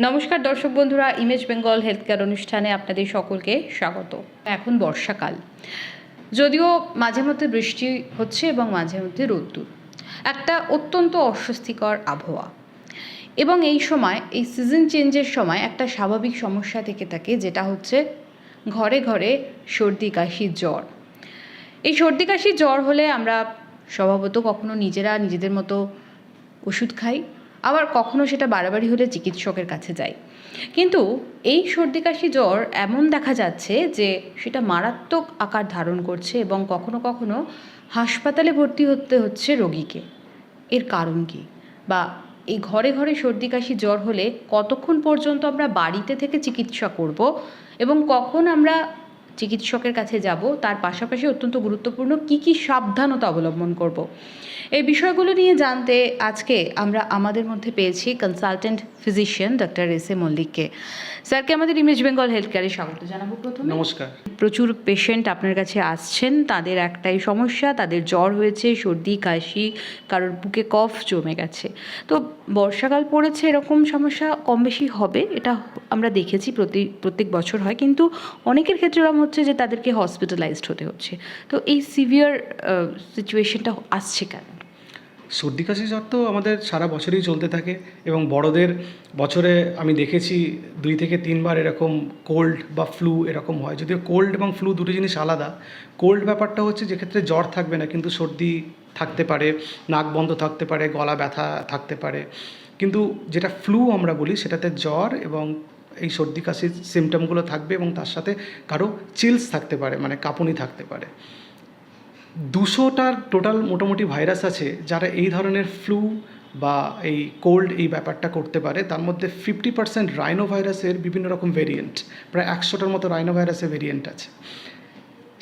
নমস্কার দর্শক বন্ধুরা ইমেজ বেঙ্গল হেলথ কেয়ার অনুষ্ঠানে আপনাদের সকলকে স্বাগত। এখন বর্ষাকাল। যদিও মাঝে মধ্যে বৃষ্টি হচ্ছে এবং মাঝে মধ্যে রোদ্দুর। একটা অত্যন্ত অস্বস্তিকর আবহাওয়া। এবং এই সময়, এই সিজন চেঞ্জের সময় একটা স্বাভাবিক সমস্যা থেকে থাকে, যেটা হচ্ছে ঘরে ঘরে সর্দি, কাশি, জ্বর। এই সর্দি, কাশি, জ্বর হলে আমরা স্বভাবত কখনো নিজেরা নিজেদের মতো ওষুধ খাই আবার কখনো সেটা বাড়াবাড়ি হলে চিকিৎসকের কাছে যাই। কিন্তু এই সর্দি কাশি জ্বর এমন দেখা যাচ্ছে যে সেটা মারাত্মক আকার ধারণ করছে এবং কখনো কখনো হাসপাতালে ভর্তি হতে হচ্ছে রোগীকে। এর কারণ কি? বা এই ঘরে ঘরে সর্দি কাশি জ্বর হলে কতক্ষণ পর্যন্ত আমরা বাড়িতে থেকে চিকিৎসা করব এবং কখন আমরা চিকিৎসকের কাছে যাব তার পাশাপাশি অত্যন্ত গুরুত্বপূর্ণ কি কি সাবধানতা অবলম্বন করব। এই বিষয়গুলো নিয়ে জানতে আজকে আমরা আমাদের মধ্যে পেয়েছি consultant physician doctor S A মল্লিককে। স্যারকে আমাদের ইমেজ বেঙ্গল হেলথ কেয়ারে স্বাগত জানাব প্রথমে। নমস্কার। প্রচুর পেশেন্ট আপনার কাছে আসছেন তাদের একটাই সমস্যা তাদের জ্বর হয়েছে সর্দি কাশি কারোর বুকে কফ জমে গেছে। তো বর্ষাকাল পড়েছে এরকম সমস্যা কম বেশি হবে এটা আমরা দেখেছি প্রতি, প্রত্যেক বছর হয়, কিন্তু অনেকের ক্ষেত্রে এরকম হচ্ছে যে তাদেরকে হসপিটালাইজড হতে হচ্ছে। তো এই সিভিয়ার সিচুয়েশনটা আসছে কেন? সর্দি কাশি জ্বর তো আমাদের সারা বছরই চলতে থাকে এবং বড়দের বছরে আমি দেখেছি দুই থেকে তিনবার এরকম কোল্ড বা ফ্লু এরকম হয়। যদিও কোল্ড এবং ফ্লু দুটো জিনিস আলাদা কোল্ড ব্যাপারটা হচ্ছে যেক্ষেত্রে জ্বর থাকবে না, কিন্তু সর্দি থাকতে পারে, নাক বন্ধ থাকতে পারে, গলা ব্যথা থাকতে পারে। কিন্তু যেটা ফ্লু আমরা বলি সেটাতে জ্বর এবং এই সর্দি কাশির সিমটমগুলো থাকবে এবং তার সাথে কারও চিলস থাকতে পারে মানে কাঁপুনি থাকতে পারে। দুশোটার টোটাল মোটামুটি ভাইরাস আছে যারা এই ধরনের ফ্লু বা এই কোল্ড এই ব্যাপারটা করতে পারে। তার মধ্যে ফিফটি পার্সেন্ট রাইনো ভাইরাসের বিভিন্ন রকম ভেরিয়েন্ট প্রায় একশোটার মতো রাইনো ভাইরাসের ভেরিয়েন্ট আছে।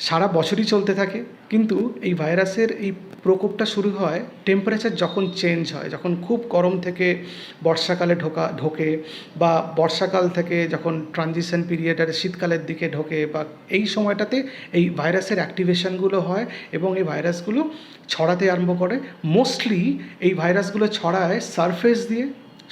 সারা বছরই চলতে থাকে, কিন্তু এই ভাইরাসের এই প্রকোপটা শুরু হয় টেম্পারেচার যখন চেঞ্জ হয়, যখন খুব গরম থেকে বর্ষাকালে ঢোকা, ঢোকে বা বর্ষাকাল থেকে যখন ট্রানজিশন পিরিয়ড আর শীতকালের দিকে ঢোকে বা এই সময়টাতে এই ভাইরাসের অ্যাক্টিভেশনগুলো হয় এবং এই ভাইরাসগুলো ছড়াতে আরম্ভ করে। মোস্টলি এই ভাইরাসগুলো ছড়ায় সারফেস দিয়ে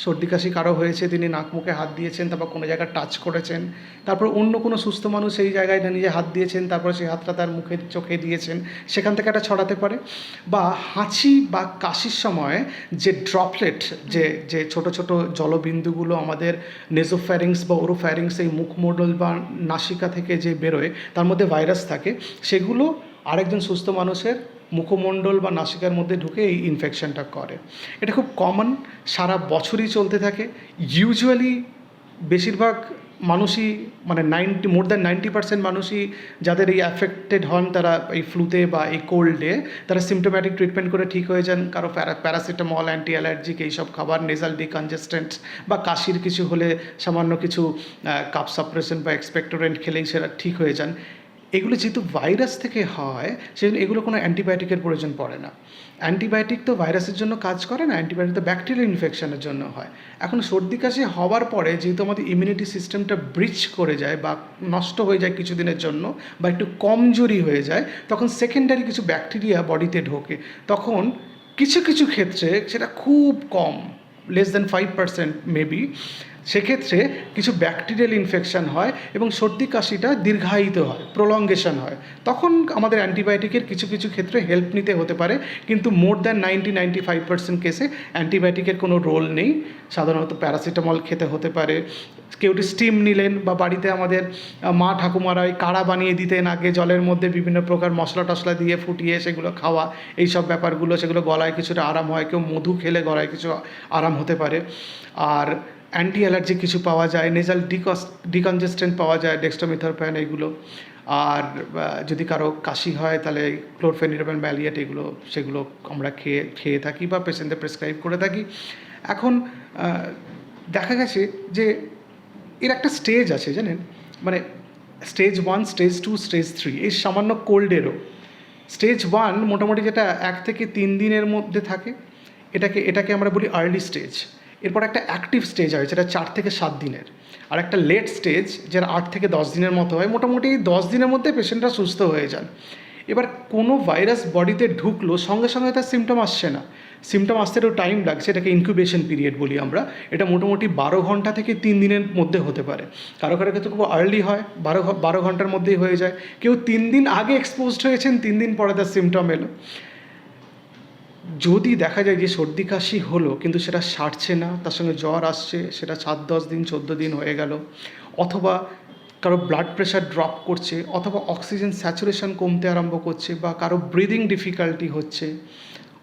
সর্দি কাশি কারও হয়েছে, তিনি নাক মুখে হাত দিয়েছেন, তারপর কোনো জায়গায় টাচ করেছেন, তারপর অন্য কোনো সুস্থ মানুষ সেই জায়গায় নিজে হাত দিয়েছেন, তারপর সেই হাতটা তার মুখে, চোখে দিয়েছেন, সেখান থেকে একটা ছড়াতে পারে। বা হাঁচি বা কাশির সময় যে ড্রপলেট যে যে ছোট ছোট জলবিন্দুগুলো আমাদের নেজোফ্যারিংস বা ওরোফ্যারিংস এই মুখমণ্ডল বা নাসিকা থেকে যে বেরোয়, তার মধ্যে ভাইরাস থাকে, সেগুলো আরেকজন সুস্থ মানুষের মুখমণ্ডল বা নাসিকার মধ্যে ঢুকে এই ইনফেকশনটা করে। এটা খুব কমন সারা বছরই চলতে থাকে। ইউজুয়ালি বেশিরভাগ মানুষই মানে ninety more than ninety percent মানুষই যাদের এই অ্যাফেক্টেড হন, তারা এই ফ্লুতে বা এই কোল্ডে তারা সিমটোম্যাটিক ট্রিটমেন্ট করে ঠিক হয়ে যান। কারও প্যারা প্যারাসিটামল অ্যান্টি অ্যালার্জিক এইসব খাবার নেজাল ডিকনজেস্টেন্ট বা কাশির কিছু হলে সামান্য কিছু কাপ সাপ্রেশন বা এক্সপেক্টোরেন্ট খেলেই সেটা ঠিক হয়ে যান। এগুলো যেহেতু ভাইরাস থেকে হয়, সেজন্য এগুলো কোনো অ্যান্টিবায়োটিকের প্রয়োজন পড়ে না। অ্যান্টিবায়োটিক তো ভাইরাসের জন্য কাজ করে না, অ্যান্টিবায়োটিক তো ব্যাকটেরিয়াল ইনফেকশনের জন্য হয়। এখন সর্দি কাশি হওয়ার পরে যেহেতু আমাদের ইমিউনিটি সিস্টেমটা ব্রিচ করে যায় বা নষ্ট হয়ে যায় কিছুদিনের জন্য বা একটু কমজোরি হয়ে যায়, তখন সেকেন্ডারি কিছু ব্যাকটেরিয়া বডিতে ঢোকে। তখন কিছু কিছু ক্ষেত্রে সেটা খুব কম less than five percent maybe সেক্ষেত্রে কিছু ব্যাকটেরিয়াল ইনফেকশন হয় এবং সর্দি কাশিটা দীর্ঘায়িত হয় প্রলঙ্গেশন হয়। তখন আমাদের অ্যান্টিবায়োটিকের কিছু কিছু ক্ষেত্রে হেল্প নিতে হতে পারে, কিন্তু more than ninety ninety five percent কেসে অ্যান্টিবায়োটিকের কোনো রোল নেই। সাধারণত প্যারাসিটামল খেতে হতে পারে। কেউ স্টিম নিলেন বা বাড়িতে আমাদের মা ঠাকুমারা ওই কাড়া বানিয়ে দিতেন আগে জলের মধ্যে বিভিন্ন প্রকার মশলা টশলা দিয়ে ফুটিয়ে সেগুলো খাওয়া এই সব ব্যাপারগুলো, সেগুলো গলায় কিছুটা আরাম হয়, কেউ মধু খেলে গলায় কিছু আরাম হতে পারে। আর অ্যান্টি অ্যালার্জি কিছু পাওয়া যায় নেজাল ডিকস ডিকনজেস্টেন্ট পাওয়া যায় ডেক্সটোমিথারফ্যান এগুলো আর যদি কারও কাশি হয়, তাহলে ক্লোরফেনিরোবেন ব্যালিয়েট এগুলো, সেগুলো আমরা খেয়ে খেয়ে থাকি বা পেশেন্টদের প্রেসক্রাইব করে থাকি। এখন দেখা গেছে যে এর একটা স্টেজ আছে, জানেন? মানে stage one stage two stage three এই সামান্য কোল্ডেরও স্টেজ ওয়ান মোটামুটি যেটা এক থেকে তিন দিনের মধ্যে থাকে, এটাকে এটাকে আমরা বলি আর্লি স্টেজ এরপর একটা অ্যাক্টিভ স্টেজ হয় যেটা চার থেকে সাত দিনের। আর একটা লেট স্টেজ যেটা আট থেকে দশ দিনের মতো হয়, মোটামুটি দশ দিনের মধ্যে পেশেন্টরা সুস্থ হয়ে যান। এবার কোনো ভাইরাস বডিতে ঢুকলো, সঙ্গে সঙ্গে তার সিমটম আসছে না। সিমটম আসতে একটু টাইম লাগছে, এটাকে ইনকিউবেশন পিরিয়ড বলি আমরা। এটা মোটামুটি বারো ঘণ্টা থেকে তিন দিনের মধ্যে হতে পারে। কারও কারও ক্ষেত্রে খুব আর্লি হয়, বারো বারো ঘণ্টার মধ্যেই হয়ে যায়। কেউ তিন দিন আগে এক্সপোজড হয়েছেন, তিন দিন পরে তার সিমটম এলো। যদি দেখা যায় যে সর্দি কাশি হলো, কিন্তু সেটা সারছে না, তার সঙ্গে জ্বর আসছে, সেটা সাত, দশ দিন, চোদ্দ দিন হয়ে গেল, অথবা কারও ব্লাড প্রেশার ড্রপ করছে, অথবা অক্সিজেন স্যাচুরেশন কমতে আরম্ভ করছে, বা কারও ব্রিদিং ডিফিকাল্টি হচ্ছে,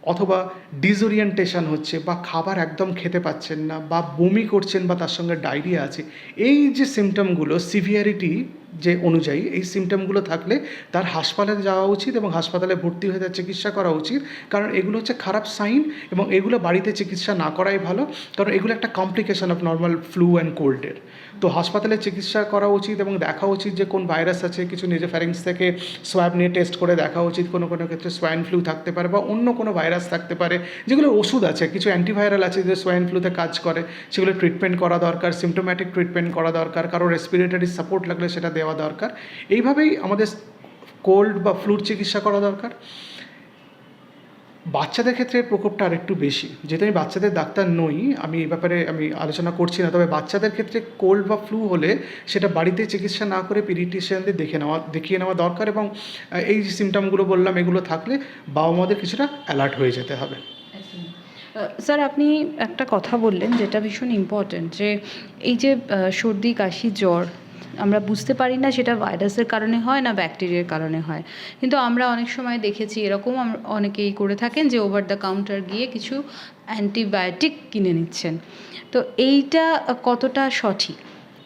অথবা ডিসওরিয়েন্টেশন হচ্ছে, বা খাবার একদম খেতে পাচ্ছেন না, বা বমি করছেন, বা তার সঙ্গে ডায়রিয়া আছে, এই যে সিমটমগুলো সিভিয়ারিটি যে অনুযায়ী এই সিমটমগুলো থাকলে তার হাসপাতালে যাওয়া উচিত এবং হাসপাতালে ভর্তি হয়ে তার চিকিৎসা করা উচিত। কারণ এগুলো হচ্ছে খারাপ সাইন এবং এগুলো বাড়িতে চিকিৎসা না করাই ভালো। কারণ এগুলো একটা complication of normal flu and কোল্ডের তো হাসপাতালে চিকিৎসা করা উচিত এবং দেখা উচিত যে কোন ভাইরাস আছে, কিছু নিজে ফ্যারিংস থেকে সোয়াব নিয়ে টেস্ট করে দেখা উচিত। কোনো কোনো ক্ষেত্রে সোয়াইন ফ্লু থাকতে পারে বা অন্য কোনো ভাইরাস থাকতে পারে। যেগুলো ওষুধ আছে, কিছু অ্যান্টিভাইরাল আছে যে সোয়াইন ফ্লুতে কাজ করে। সেগুলো ট্রিটমেন্ট করা দরকার সিমটোম্যাটিক ট্রিটমেন্ট করা দরকার। কারও রেসপিরেটরি সাপোর্ট লাগলে সেটা দেওয়া দরকার। এইভাবেই আমাদের কোল্ড বা ফ্লুর চিকিৎসা করা দরকার। বাচ্চাদের ক্ষেত্রে প্রকোপটা আরেকটু বেশি। যেহেতু আমি বাচ্চাদের ডাক্তার নই, আমি এই ব্যাপারে আমি আলোচনা করছি না। তবে বাচ্চাদের ক্ষেত্রে কোল্ড বা ফ্লু হলে সেটা বাড়িতে চিকিৎসা না করে পিডিটিশিয়ানদের দেখে নেওয়া, দেখিয়ে নেওয়া দরকার এবং এই যে সিমটমগুলো বললাম, এগুলো থাকলে বাবা মাদের কিছুটা অ্যালার্ট হয়ে যেতে হবে। স্যার, আপনি একটা কথা বললেন যেটা ভীষণ ইম্পর্ট্যান্ট যে, এই যে সর্দি, কাশি, জ্বর আমরা বুঝতে পারি না সেটা ভাইরাসের কারণে হয় না ব্যাকটেরিয়ার কারণে হয়। কিন্তু আমরা অনেক সময় দেখেছি এরকম অনেকেই করে থাকেন যে ওভার দ্য কাউন্টার গিয়ে কিছু অ্যান্টিবায়োটিক কিনে নিচ্ছেন। তো এইটা কতটা সঠিক?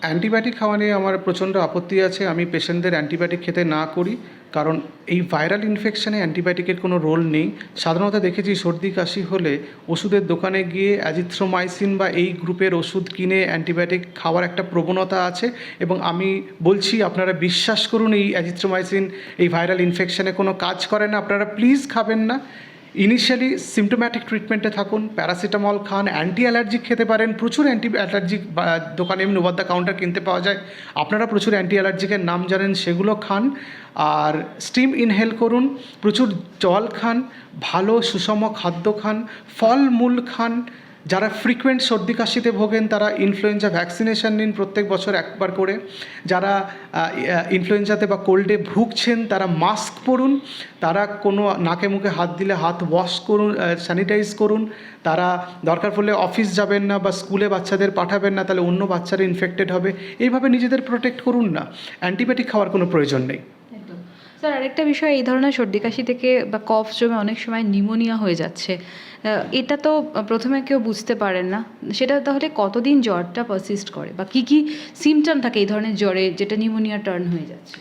অ্যান্টিবায়োটিক খাওয়া নিয়ে আমার প্রচণ্ড আপত্তি আছে। আমি পেশেন্টদের অ্যান্টিবায়োটিক খেতে না করি। কারণ এই ভাইরাল ইনফেকশানে অ্যান্টিবায়োটিকের কোনো রোল নেই। সাধারণত দেখেছি সর্দি, কাশি হলে ওষুধের দোকানে গিয়ে অ্যাজিথ্রোমাইসিন বা এই গ্রুপের ওষুধ কিনে অ্যান্টিবায়োটিক খাওয়ার একটা প্রবণতা আছে এবং আমি বলছি, আপনারা বিশ্বাস করুন এই অ্যাজিথ্রোমাইসিন এই ভাইরাল ইনফেকশানে কোনো কাজ করে না। আপনারা প্লিজ খাবেন না। ইনিশিয়ালি সিমটোম্যাটিক ট্রিটমেন্টে থাকুন প্যারাসিটামল খান অ্যান্টি অ্যালার্জিক খেতে পারেন, প্রচুর অ্যান্টি অ্যালার্জিক দোকানে এমনি ওভার দ্য কাউন্টার কিনতে পাওয়া যায়। আপনারা প্রচুর অ্যান্টি অ্যালার্জিকের নাম জানেন, সেগুলো খান। আর স্টিম ইনহেল করুন, প্রচুর জল খান, ভালো সুষম খাদ্য খান, ফলমূল খান যারা ফ্রিকুয়েন্ট সর্দি কাশিতে ভোগেন, তারা ইনফ্লুয়েঞ্জা ভ্যাকসিনেশন নিন প্রত্যেক বছর একবার করে। যারা ইনফ্লুয়েঞ্জাতে বা কোল্ডে ভুগছেন, তারা মাস্ক পরুন। তারা কোনো নাকে মুখে হাত দিলে হাত ওয়াশ করুন স্যানিটাইজ করুন। তারা দরকার পড়লে অফিস যাবেন না বা স্কুলে বাচ্চাদের পাঠাবেন না, তাহলে অন্য বাচ্চারা ইনফেক্টেড হবে। এইভাবে নিজেদের প্রোটেক্ট করুন না। অ্যান্টিবায়োটিক খাওয়ার কোনো প্রয়োজন নেই। স্যার, আরেকটা বিষয়, এই ধরনের সর্দি কাশি থেকে বা কফ জমে অনেক সময় নিউমোনিয়া হয়ে যাচ্ছে। এটা তো প্রথমে কেউ বুঝতে পারেন না। সেটা তাহলে কতদিন জ্বরটা পারসিস্ট করে? বা কি কি সিমটম থাকে এই ধরনের জ্বরে যেটা নিউমোনিয়া টার্ন হয়ে যাচ্ছে?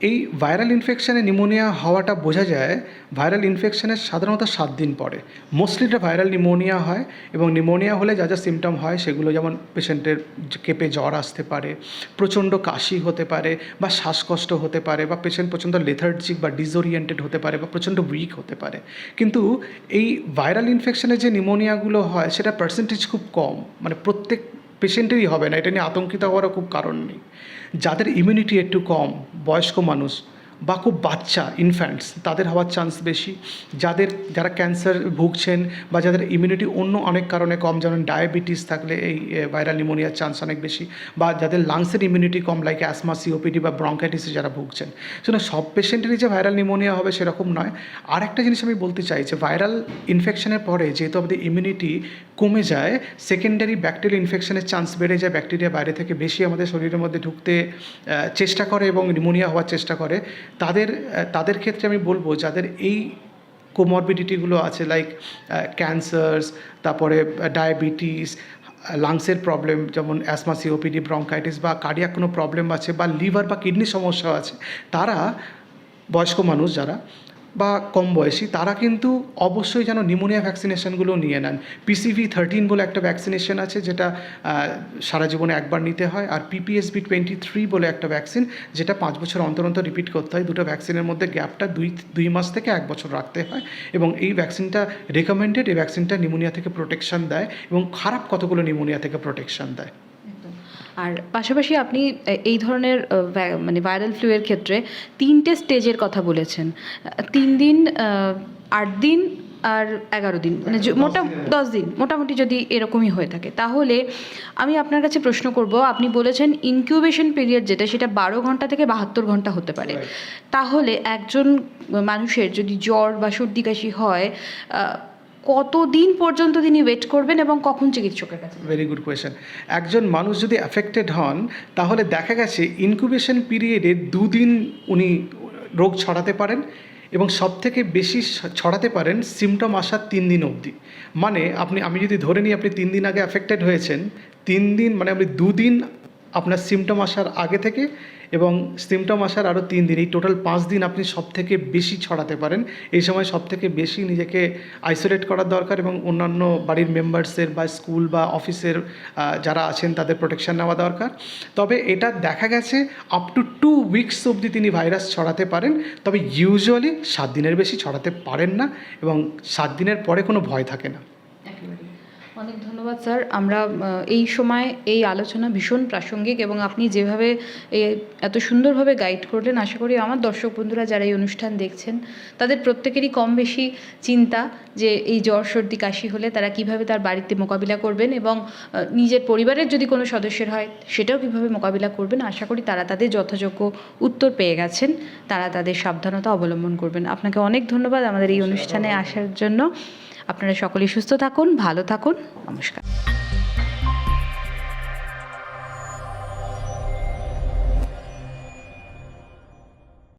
এই ভাইরাল ইনফেকশানে নিউমোনিয়া হওয়াটা বোঝা যায়, ভাইরাল ইনফেকশনের সাধারণত সাত দিন পরে। মোস্টলি এটা ভাইরাল নিউমোনিয়া হয় এবং নিউমোনিয়া হলে যা যা সিমটম হয় সেগুলো যেমন পেশেন্টের কেঁপে জ্বর আসতে পারে, প্রচণ্ড কাশি হতে পারে বা শ্বাসকষ্ট হতে পারে বা পেশেন্ট প্রচণ্ড লেথার্জিক বা ডিসওরিয়েন্টেড হতে পারে বা প্রচণ্ড উইক হতে পারে। কিন্তু এই ভাইরাল ইনফেকশনের যে নিউমোনিয়াগুলো হয় সেটা পার্সেন্টেজ খুব কম মানে প্রত্যেক পেশেন্টেরই হবে না, এটা নিয়ে আতঙ্কিত হওয়ারও খুব কারণ নেই। যাদের ইমিউনিটি একটু কম বয়স্ক মানুষ বা খুব বাচ্চা ইনফ্যান্টস তাদের হওয়ার চান্স বেশি। যাদের, যারা ক্যান্সার ভুগছেন বা যাদের ইমিউনিটি অন্য অনেক কারণে কম, যেমন ডায়াবেটিস থাকলে এই ভাইরাল নিউমোনিয়ার চান্স অনেক বেশি, বা যাদের লাংসের ইমিউনিটি কম লাইক অ্যাসমা সিওপিডি বা ব্রঙ্কাইটিসে যারা ভুগছেন। সেজন্য সব পেশেন্টেরই যে ভাইরাল নিউমোনিয়া হবে সেরকম নয়। আর একটা জিনিস আমি বলতে চাই যে ভাইরাল ইনফেকশনের পরে যেহেতু আমাদের ইমিউনিটি কমে যায় সেকেন্ডারি ব্যাকটেরিয়াল ইনফেকশনের চান্স বেড়ে যায় ব্যাকটেরিয়া বাইরে থেকে বেশি আমাদের শরীরের মধ্যে ঢুকতে চেষ্টা করে এবং নিউমোনিয়া হওয়ার চেষ্টা করে। তাদের তাদের ক্ষেত্রে আমি বলব যাদের এই কোমরবিডিটিগুলো আছে লাইক ক্যান্সার্স তারপরে ডায়াবেটিস লাংসের প্রবলেম যেমন অ্যাসমা সিওপিডি ব্রঙ্কাইটিস বা কার্ডিয়াক কোনো প্রবলেম আছে বা লিভার বা কিডনি সমস্যা আছে, তারা বয়স্ক মানুষ যারা বা কম বয়সী, তারা কিন্তু অবশ্যই যেন নিমোনিয়া ভ্যাকসিনেশনগুলো নিয়ে নেন। পিসিভি থার্টিন বলে একটা ভ্যাকসিনেশন আছে যেটা সারা জীবনে একবার নিতে হয়। আর পিপিএসবি টোয়েন্টি থ্রি বলে একটা ভ্যাকসিন যেটা পাঁচ বছর অন্তর অন্তর রিপিট করতে হয়। দুটো ভ্যাকসিনের মধ্যে গ্যাপটা দুই দুই মাস থেকে এক বছর রাখতে হয়। এবং এই ভ্যাকসিনটা রেকমেন্ডেড এই ভ্যাকসিনটা নিমোনিয়া থেকে প্রোটেকশন দেয় এবং খারাপ কতগুলো নিমোনিয়া থেকে প্রোটেকশন দেয়। আর পাশাপাশি আপনি এই ধরনের মানে ভাইরাল ফ্লুয়ের ক্ষেত্রে তিনটে স্টেজের কথা বলেছেন। তিন দিন আট দিন আর এগারো দিন মানে মোটা দশ দিন মোটামুটি যদি এরকমই হয়ে থাকে। তাহলে আমি আপনার কাছে প্রশ্ন করব আপনি বলেছেন ইনকিউবেশন পিরিয়ড যেটা সেটা বারো ঘণ্টা থেকে বাহাত্তর ঘণ্টা হতে পারে। তাহলে একজন মানুষের যদি জ্বর বা সর্দি কাশি হয় কতদিন পর্যন্ত তিনি ওয়েট করবেন এবং কখন চিকিৎসকের কাছে ভেরি গুড কোয়েশ্চেন একজন মানুষ যদি অ্যাফেক্টেড হন, তাহলে দেখা গেছে ইনকিউবেশন পিরিয়ডে দুদিন উনি রোগ ছড়াতে পারেন এবং সব থেকে বেশি ছড়াতে পারেন সিমটম আসার তিন দিন অবধি। মানে আপনি, আমি যদি ধরে নিই আপনি তিন দিন আগে অ্যাফেক্টেড হয়েছেন, তিন দিন মানে আপনি দুদিন আপনার সিমটম আসার আগে থেকে এবং সিমটম আসার আরও তিন দিন, এই টোটাল পাঁচ দিন আপনি সব থেকে বেশি ছড়াতে পারেন এই সময় সব থেকে বেশি নিজেকে আইসোলেট করার দরকার এবং অন্যান্য বাড়ির মেম্বার্সের বা স্কুল বা অফিসের যারা আছেন তাদের প্রোটেকশন নেওয়া দরকার তবে এটা দেখা গেছে আপ টু টু উইকস অবধি তিনি ভাইরাস ছড়াতে পারেন, তবে ইউজুয়ালি সাত দিনের বেশি ছড়াতে পারেন না এবং সাত দিনের পরে কোনো ভয় থাকে না। অনেক ধন্যবাদ স্যার। আমরা এই সময় এই আলোচনা ভীষণ প্রাসঙ্গিক এবং আপনি যেভাবে এ এত সুন্দরভাবে গাইড করলেন আশা করি আমার দর্শক বন্ধুরা যারা এই অনুষ্ঠান দেখছেন তাদের প্রত্যেকেরই কম বেশি চিন্তা যে এই জ্বর সর্দি কাশি হলে তারা কীভাবে তার বাড়িতে মোকাবিলা করবেন এবং নিজের পরিবারের যদি কোনো সদস্যের হয় সেটাও কীভাবে মোকাবিলা করবেন। আশা করি তারা তাদের যথাযোগ্য উত্তর পেয়ে গেছেন। তারা তাদের সাবধানতা অবলম্বন করবেন। আপনাকে অনেক ধন্যবাদ আমাদের এই অনুষ্ঠানে আসার জন্য। আপনারা সকলে সুস্থ থাকুন ভালো থাকুন নমস্কার।